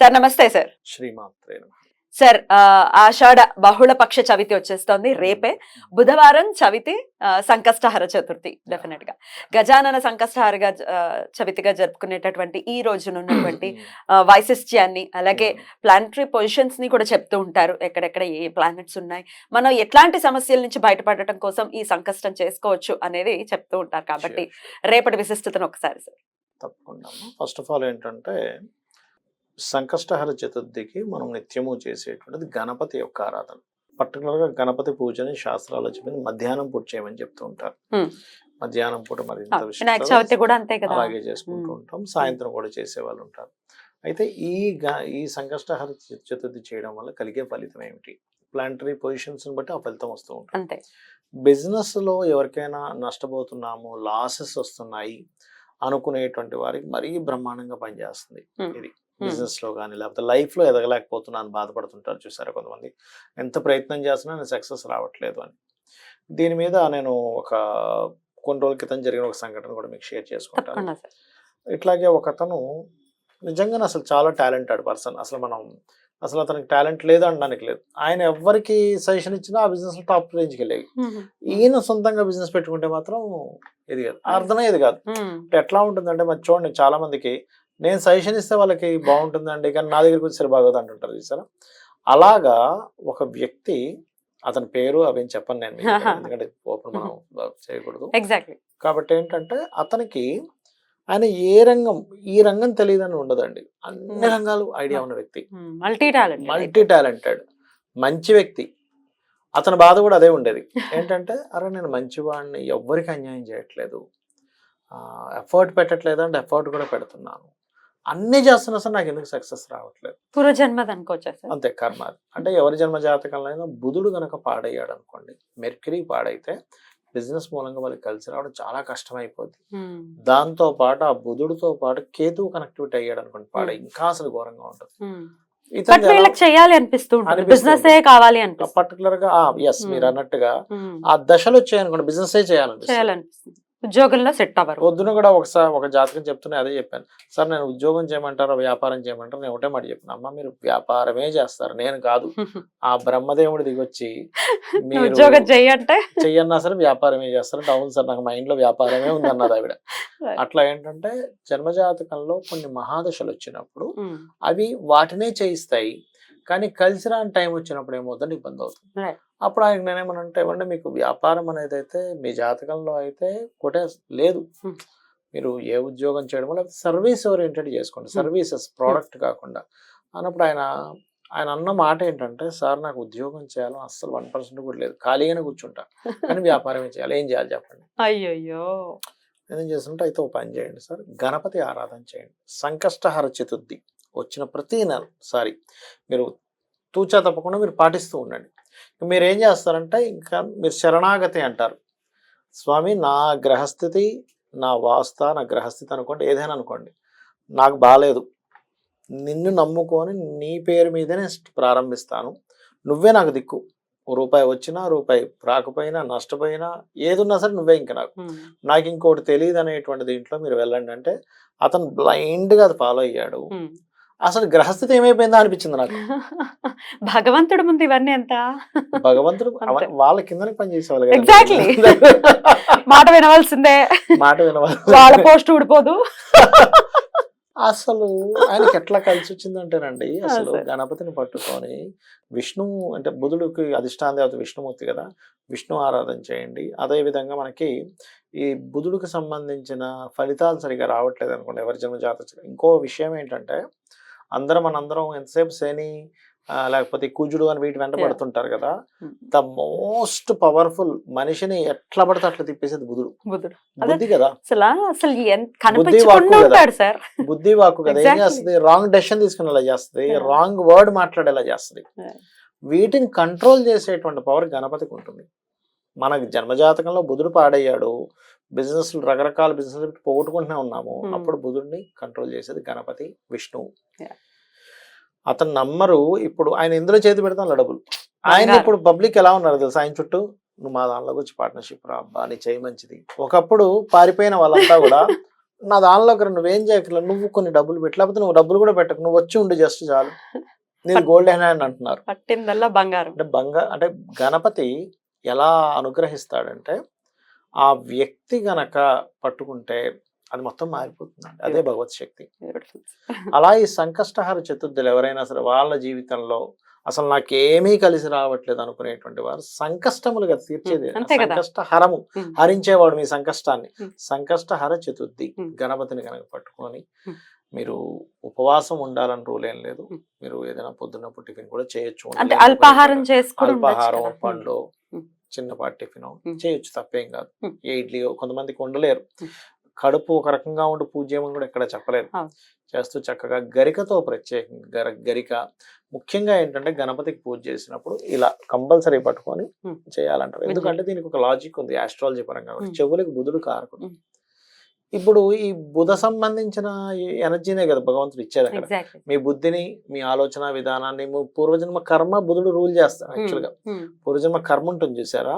Sir నమస్తే sir. శ్రీమాత్రే. Sir ఆషాఢ బహుళ పక్ష చవితి వచ్చేస్తోంది. రేపే బుధవారం చవితి సంకష్టహర చతుర్థి డెఫినెట్గా. గజానన సంకష్టహరగా ఆ, చవితిగా జరుపుకునేటటువంటి ఈ రోజునున్నటువంటి వైశిష్ట్యాన్ని అలాగే ప్లానటరీ పొజిషన్స్ని కూడా చెప్తూ ఉంటారు. ఎక్కడెక్కడ ఏ ప్లానెట్స్ ఉన్నాయి. మనం ఎట్లాంటి సమస్యల నుంచి బయటపడటం కోసం ఈ సంకష్టం చేసుకోవచ్చు అనేది చెప్తూ ఉంటారు. కాబట్టి రేపటి విశిష్టతను ఒకసారి సార్. తప్పకుండా. ఫస్ట్ ఆఫ్ ఆల్ ఏంటంటే సంకష్టహర చతుర్థికి మనం నిత్యము చేసేటువంటిది గణపతి యొక్క ఆరాధన పర్టికులర్గా గణపతి పూజని శాస్త్రాల్లో చెప్పింది మధ్యాహ్నం పూట చేయమని చెప్తూ ఉంటారు. మధ్యాహ్నం పూట మరింత అలాగే చేసుకుంటూ. ఉంటాం సాయంత్రం కూడా చేసే వాళ్ళు ఉంటారు అయితే ఈ ఈ సంకష్టహర చతుర్థి చేయడం వల్ల కలిగే ఫలితం ఏమిటి ప్లాంటరీ పొజిషన్స్ బట్టి ఆ ఫలితం వస్తూ ఉంటుంది అంతే బిజినెస్లో ఎవరికైనా నష్టపోతున్నాము లాసెస్ వస్తున్నాయి అనుకునేటువంటి వారికి మరీ బ్రహ్మాండంగా పనిచేస్తుంది. ఇది. బిజినెస్లో కానీ లేకపోతే లైఫ్లో ఎదగలేకపోతున్నాను బాధపడుతుంటారు చూసారా కొంతమంది. ఎంత ప్రయత్నం చేస్తున్నా నేను సక్సెస్ రావట్లేదు అని. దీని మీద నేను ఒక కొన్ని రోజుల క్రితం జరిగిన ఒక సంఘటన కూడా మీకు షేర్ చేసుకుంటాను. ఇట్లాగే ఒక అతను నిజంగానే అసలు చాలా టాలెంటెడ్ పర్సన్. అసలు మనం అసలు అతనికి టాలెంట్ లేదు అనడానికి లేదు. ఆయన ఎవరికి సజెషన్ ఇచ్చినా ఆ బిజినెస్ టాప్ రేంజ్కి వెళ్ళేవి ఈయన సొంతంగా బిజినెస్ పెట్టుకుంటే మాత్రం ఇది కాదు. అర్థమయ్యేది కాదు. ఎట్లా ఉంటుందంటే మరి చూడండి చాలా మందికి నేను సజెషన్ ఇస్తే వాళ్ళకి బాగుంటుందండి కానీ నా దగ్గరికి వచ్చేసరి బాగోదు అంటుంటారు చూసారా? అలాగా ఒక వ్యక్తి అతని పేరు అవేం చెప్పను నేను ఎందుకంటే ఓపెన్ మనం చేయకూడదు. ఎగ్జాక్ట్లీ కాబట్టి ఏంటంటే అతనికి ఆయన ఏ రంగం ఈ రంగం తెలియదని ఉండదండి. అన్ని Hmm. రంగాలు ఐడియా ఉన్న వ్యక్తి. మల్టీ టాలెంట్ మల్టీ టాలెంటెడ్ మంచి వ్యక్తి. అతని బాధ కూడా అదే ఉండేది. ఏంటంటే అరే నేను మంచివాడిని ఎవ్వరికి అన్యాయం చేయట్లేదు. ఎఫర్ట్ పెట్టట్లేదు అంటే ఎఫర్ట్ కూడా పెడుతున్నాను. అన్నీ చేస్తున్నా సార్ నాకు ఎందుకు సక్సెస్ రావట్లేదు పూర్వజన్మది అనుకోవచ్చా అంతే కర్మ. అంటే ఎవరి జన్మ జాతకంలో అయినా బుధుడు గనక పాడయ్యాడు అనుకోండి మెర్క్యూరీ పాడైతే బిజినెస్ మూలంగా వాళ్ళకి కలిసి రావడం చాలా కష్టమైపోద్ది దాంతో పాటు ఆ బుధుడితో పాటు కేతువు కనెక్టివిటీ అయ్యాడు అనుకోండి పాడ. ఇంకా అసలు ఘోరంగా ఉంటుంది చేయాలి అనిపిస్తుంది. బిజినెస్ కావాలి పర్టికులర్గా ఎస్ మీరు. అన్నట్టుగా. ఆ దశలు వచ్చాయనుకోండి బిజినెస్ చేయాలనిపిస్తుంది ఉద్యోగంలో సెట్ అవ్వరు. పొద్దున కూడా ఒకసారి ఒక జాతకం చెప్తున్నా అదే చెప్పాను. సార్ నేను ఉద్యోగం చేయమంటారా వ్యాపారం చేయమంటారు? నేను ఒకటే మాట చెప్పాను అమ్మ మీరు వ్యాపారమే చేస్తారు నేను కాదు. ఆ బ్రహ్మదేవుడు దిగొచ్చి మీరు ఉద్యోగం చెయ్యంటే చెయ్యన్నా సరే వ్యాపారమే చేస్తారంటే అవును సార్ నాకు మైండ్లో వ్యాపారమే ఉంది అన్నది ఆవిడ అట్లా ఏంటంటే జన్మజాతకంలో కొన్ని మహాదశలు వచ్చినప్పుడు. అవి వాటినే చేయిస్తాయి. కానీ కలిసి రాని టైం వచ్చినప్పుడు ఏమవుతుందంటే ఇబ్బంది అవుతుంది. అప్పుడు ఆయన నేనేమనంటే ఇవ్వండి మీకు వ్యాపారం అనేది అయితే మీ జాతకంలో అయితే కొటే లేదు. Hmm. మీరు ఏ ఉద్యోగం చేయడం లేకపోతే సర్వీస్ ఓరియంటెడ్ చేసుకోండి. Hmm. సర్వీసెస్ ప్రోడక్ట్ కాకుండా. అన్నప్పుడు ఆయన ఆయన అన్న మాట ఏంటంటే సార్ నాకు ఉద్యోగం చేయాలని అస్సలు వన్ పర్సెంట్ కూడా లేదు. ఖాళీగానే కూర్చుంటా. కానీ వ్యాపారమే చేయాలి? ఏం చేయాలి చెప్పండి. అయ్యయ్యో. ఏం చేస్తుంటే అయితే ఒక పని చేయండి సార్. గణపతి ఆరాధన చేయండి. సంకష్టహర చతుర్థి. వచ్చిన ప్రతి నెల సారీ మీరు తూచా తప్పకుండా మీరు పాటిస్తూ ఉండండి. మీరు ఏం చేస్తారంటే ఇంకా మీరు శరణాగతి అంటారు. స్వామి నా గ్రహస్థితి నా వాస్త నా గ్రహస్థితి అనుకోండి ఏదైనా అనుకోండి నాకు బాగాలేదు నిన్ను నమ్ముకొని నీ పేరు మీదనే ప్రారంభిస్తాను. నువ్వే నాకు దిక్కు. రూపాయి వచ్చినా రూపాయి రాకపోయినా నష్టపోయినా ఏదున్నా సరే నువ్వే ఇంకా నాకు. నాకు ఇంకోటి తెలియదు అనేటువంటి దీంట్లో మీరు వెళ్ళండి అంటే అతను బ్లైండ్గా అది ఫాలో అయ్యాడు. అసలు గ్రహస్థితి ఏమైపోయిందా అనిపించింది నాకు. భగవంతుడి ముందు ఇవన్నీ ఎంత? భగవంతుడు వాళ్ళ కిందనే పని చేసేవాళ్ళు కదా. మాట వినవలసిందే. మాట వినవాలి వాళ్ళ పోస్ట్ ఊడిపోదు. అసలు ఆయనకి ఎట్లా కలిసి వచ్చిందంటేనండి అసలు. గణపతిని పట్టుకొని విష్ణు అంటే బుధుడికి అధిష్టాన దేవత విష్ణుమూర్తి కదా విష్ణు ఆరాధన చేయండి. అదే విధంగా మనకి ఈ బుధుడికి సంబంధించిన ఫలితాలు సరిగా రావట్లేదు అనుకోండి ఎవరి జన్మ జాతక ఇంకో విషయం ఏంటంటే అందరం మనందరం ఎంతసేపు శని లేకపోతే కుజుడు అని వీటి వెంట. పడుతుంటారు కదా. ద మోస్ట్ పవర్ఫుల్ మనిషిని ఎట్లా పడితే అట్లా తిప్పేసేది బుధుడు. బుద్ధి కదా సార్ బుద్ధి వాక్కు కదా ఏం. చేస్తుంది రాంగ్ డెసిషన్ తీసుకునేలా చేస్తుంది. రాంగ్ వర్డ్ మాట్లాడేలా చేస్తుంది. వీటిని కంట్రోల్ చేసేటువంటి పవర్ గణపతికి ఉంటుంది మనకి జన్మజాతకంలో బుధుడు పాడయ్యాడు. బిజినెస్ రకరకాల బిజినెస్ పోగొట్టుకుంటూనే ఉన్నాము. అప్పుడు బుధుడిని కంట్రోల్ చేసేది గణపతి విష్ణువు. అతను నమ్మరు. ఇప్పుడు ఆయన ఎందులో చేతి పెడతాను డబ్బులు. ఆయన బంగారం. ఇప్పుడు పబ్లిక్ ఎలా ఉన్నారు తెలుసా? ఆయన చుట్టూ నువ్వు మా దానిలోకి వచ్చి పార్ట్నర్షిప్ రా అబ్బా నీ చేయి మంచిది. ఒకప్పుడు పారిపోయిన వాళ్ళంతా కూడా నా దానిలోకి నువ్వేం చేయక్కర్లేదు నువ్వు కొన్ని డబ్బులు పెట్టు. లేకపోతే నువ్వు డబ్బులు కూడా పెట్టకు. నువ్వు వచ్చి ఉండు జస్ట్ చాలు. నేను గోల్డ్ హ్యాండ్ అంటున్నారు. పట్టిందల్లా బంగారం. అంటే బంగా అంటే గణపతి ఎలా అనుగ్రహిస్తాడంటే ఆ వ్యక్తి గనక పట్టుకుంటే అది మొత్తం మారిపోతుంది అదే భగవత్ శక్తి. అలా ఈ సంకష్టహార చతుర్థులు ఎవరైనా సరే వాళ్ళ జీవితంలో అసలు నాకేమీ కలిసి రావట్లేదు అనుకునేటువంటి వారు సంకష్టములుగా తీర్చేది Hmm. సంకష్టహరము Hmm. హరించేవాడు మీ సంకష్టాన్ని Hmm. సంకష్టహర చతుర్థి. గణపతిని కనుక పట్టుకొని. మీరు ఉపవాసం ఉండాలని రూల్ ఏం లేదు. మీరు ఏదైనా పొద్దున్నప్పుడు టిఫిన్ కూడా చేయొచ్చు అంటే అల్పాహారం అల్పాహారం కదా. చిన్నపాటి టిఫిన్. చేయొచ్చు తప్పేం కాదు. ఏ ఇడ్లీ కొంతమందికి ఉండలేరు. కడుపు ఒక రకంగా ఉండి పూజ చేయమని కూడా ఎక్కడ చెప్పలేదు అవును. చేస్తూ చక్కగా గరికతో ప్రత్యేకంగా గర గరిక ముఖ్యంగా ఏంటంటే గణపతికి పూజ చేసినప్పుడు ఇలా కంపల్సరీ పట్టుకొని. చేయాలంటారు. ఎందుకంటే దీనికి ఒక లాజిక్ ఉంది ఆస్ట్రాలజీ పరంగా. చెవులకు బుధుడు కారకుడు. ఇప్పుడు ఈ బుధ సంబంధించిన ఎనర్జీనే కదా భగవంతుడు ఇచ్చేది అక్కడ. మీ బుద్ధిని మీ ఆలోచన విధానాన్ని పూర్వజన్మ కర్మ బుధుడు రూల్ చేస్తాడు Hmm. యాక్చువల్గా Hmm. పూర్వజన్మ కర్మ ఉంటుంది చూసారా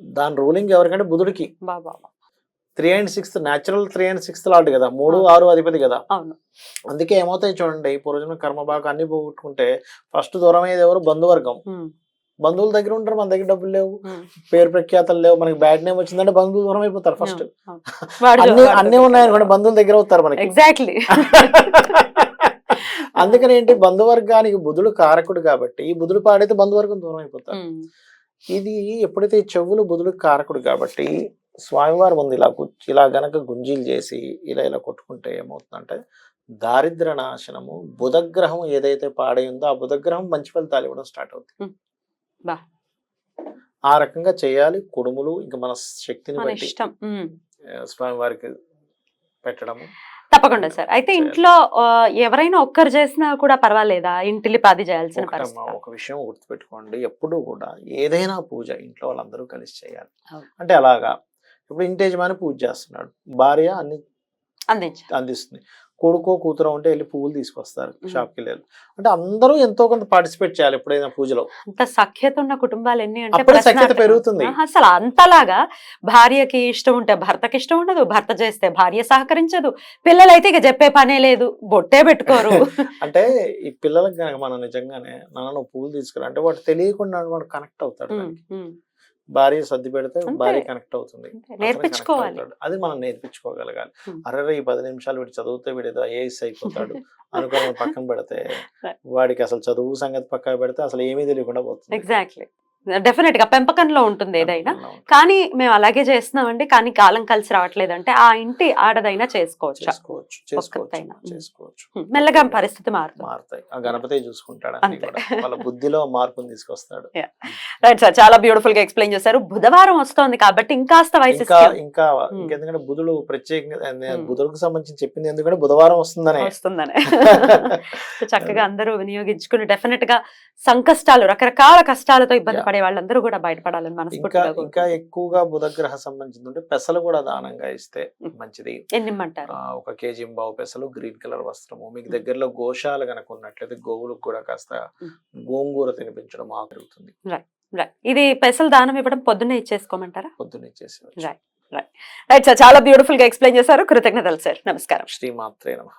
దాని రూలింగ్ ఎవరికంటే బుధుడికి. Three and sixth natural three and sixth లాంటి కదా మూడు. ఆరు అధిపతి కదా అందుకే ఏమవుతాయి చూడండి పూర్వజన్మ కర్మ బాగా అన్ని పోగొట్టుకుంటే ఫస్ట్ దూరం అయ్యేది ఎవరు బంధువర్గం Hmm. బంధువుల దగ్గర ఉంటారు మన దగ్గర డబ్బులు లేవు. పేరు ప్రఖ్యాతలు లేవు మనకి బ్యాడ్ నేమ్ వచ్చిందంటే బంధువులు దూరం అయిపోతారు ఫస్ట్ అన్ని అన్ని ఉన్నాయనుకోండి బంధువుల దగ్గర అవుతారు మనకి. ఎగ్జాక్ట్లీ అందుకని ఏంటి బంధువర్గానికి బుధుడు కారకుడు కాబట్టి ఈ బుధుడు పాడైతే బంధువర్గం దూరం అయిపోతారు. ఇది ఎప్పుడైతే చెవులు బుధుడు కారకుడు కాబట్టి స్వామివారి ముందు ఇలా ఇలా గనక గుంజీలు చేసి ఇలా ఇలా కొట్టుకుంటే ఏమవుతుందంటే దారిద్ర నాశనము బుధగ్రహం ఏదైతే పాడై ఉందో ఆ బుధగ్రహం మంచి ఫలితాలు ఇవ్వడం స్టార్ట్ అవుతుంది. ఆ రకంగా చేయాలి. కుడుములు ఇంకా మన శక్తిని బట్టి. ఆ, స్వామివారికి పెట్టడము. తప్పకుండా సార్. అయితే. ఇంట్లో ఎవరైనా ఒక్కరు చేసినా కూడా పర్వాలేదా? ఇంటిలి పాది చేయాల్సిన ఒక విషయం గుర్తుపెట్టుకోండి. ఎప్పుడు కూడా ఏదైనా పూజ ఇంట్లో వాళ్ళందరూ కలిసి చేయాలి. అంటే అలాగా. ఇప్పుడు ఇంటి యజమాని పూజ చేస్తున్నాడు. భార్య అన్ని అందిస్తుంది. కొడుకో కూతురు ఉంటే వెళ్ళి పువ్వులు తీసుకొస్తారు. షాప్కి వెళ్ళి అంటే అందరూ ఎంతో కొంత పార్టిసిపేట్ చేయాలి ఎప్పుడైనా పూజలో అంత సఖ్యత ఉన్న కుటుంబాలు ఎన్ని అంటే సఖ్యత. పెరుగుతుంది. అసలు అంతలాగా భార్యకి ఇష్టం ఉంటే భర్తకి ఇష్టం ఉండదు భర్త చేస్తే భార్య సహకరించదు పిల్లలైతే ఇక చెప్పే పనే లేదు బొట్టే పెట్టుకోరు అంటే ఈ పిల్లలకు కనుక మనం నిజంగానే నాన్న నువ్వు పువ్వులు తీసుకురా అంటే వాడు తెలియకుండా వాడు కనెక్ట్ అవుతాడు. భార్య సర్ది పెడితే. భార్య కనెక్ట్ అవుతుంది నేర్పించుకోవాలి. అది మనం నేర్పించుకోగలగాలి Hmm. అరే ఈ పది నిమిషాలు వీడు చదివితే వీడు ఏదో ఐఏఎస్ అయిపోతాడు అనుకో మనం పక్కన పెడితే. వాడికి అసలు చదువు సంగతి పక్కన పెడితే అసలు ఏమీ తెలియకుండా పోతుంది ఎగ్జాక్ట్లీ డెఫినెట్గా పెంపకంలో ఉంటుంది ఏదైనా. కానీ మేము అలాగే చేస్తున్నామండి. కానీ కాలం కలిసి రావట్లేదు అంటే ఆ ఇంటి ఆడదైనా చేసుకోవచ్చు? మెల్లగా పరిస్థితి మారుతాయి. గణపతి చూసుకుంటాడు వాళ్ళ బుద్ధిలో మార్పుని తీసుకొస్తాడు. రైట్ సార్ చాలా బ్యూటిఫుల్గా ఎక్స్ప్లెయిన్ చేశారు. బుధవారం వస్తోంది కాబట్టి ఇంకాస్త ఇంకా వైశిష్ట్యం ఇంకా. ఇంకెందుకంటే బుధుడు ప్రత్యేకంగా. బుధుడికి సంబంధించి చెప్పింది ఎందుకంటే బుధవారం వస్తుందనే. వస్తుందని. చక్కగా అందరూ వినియోగించుకుని డెఫినెట్గా సంకష్టాలు రకరకాల కష్టాలతో ఇబ్బంది Yeah. పడే వాళ్ళందరూ కూడా బయటపడాలని మనస్ఫూర్తిగా ఇంకా. ఎక్కువగా బుధగ్రహ సంబంధించి ఉంటే పెసలు కూడా దానంగా ఇస్తే. మంచిది. ఎన్ని ఒక కేజీ బావు పెసలు గ్రీన్ కలర్ వస్త్రము. మీకు దగ్గరలో గోశాల కనుక ఉన్నట్లయితే గోవులకు కూడా కాస్త. గోంగూర తినిపించడం ఆ పెరుగుతుంది రైట్ ఇది పెసలు దానం ఇవ్వడం పొద్దున్నే ఇచ్చేసుకోమంటారా? పొద్దున్న ఇచ్చేసి Right. రైట్. సార్ చాలా బ్యూటిఫుల్గా ఎక్స్ప్లెయిన్ చేశారు. కృతజ్ఞతలు సార్. నమస్కారం. శ్రీమాత్రే నమ.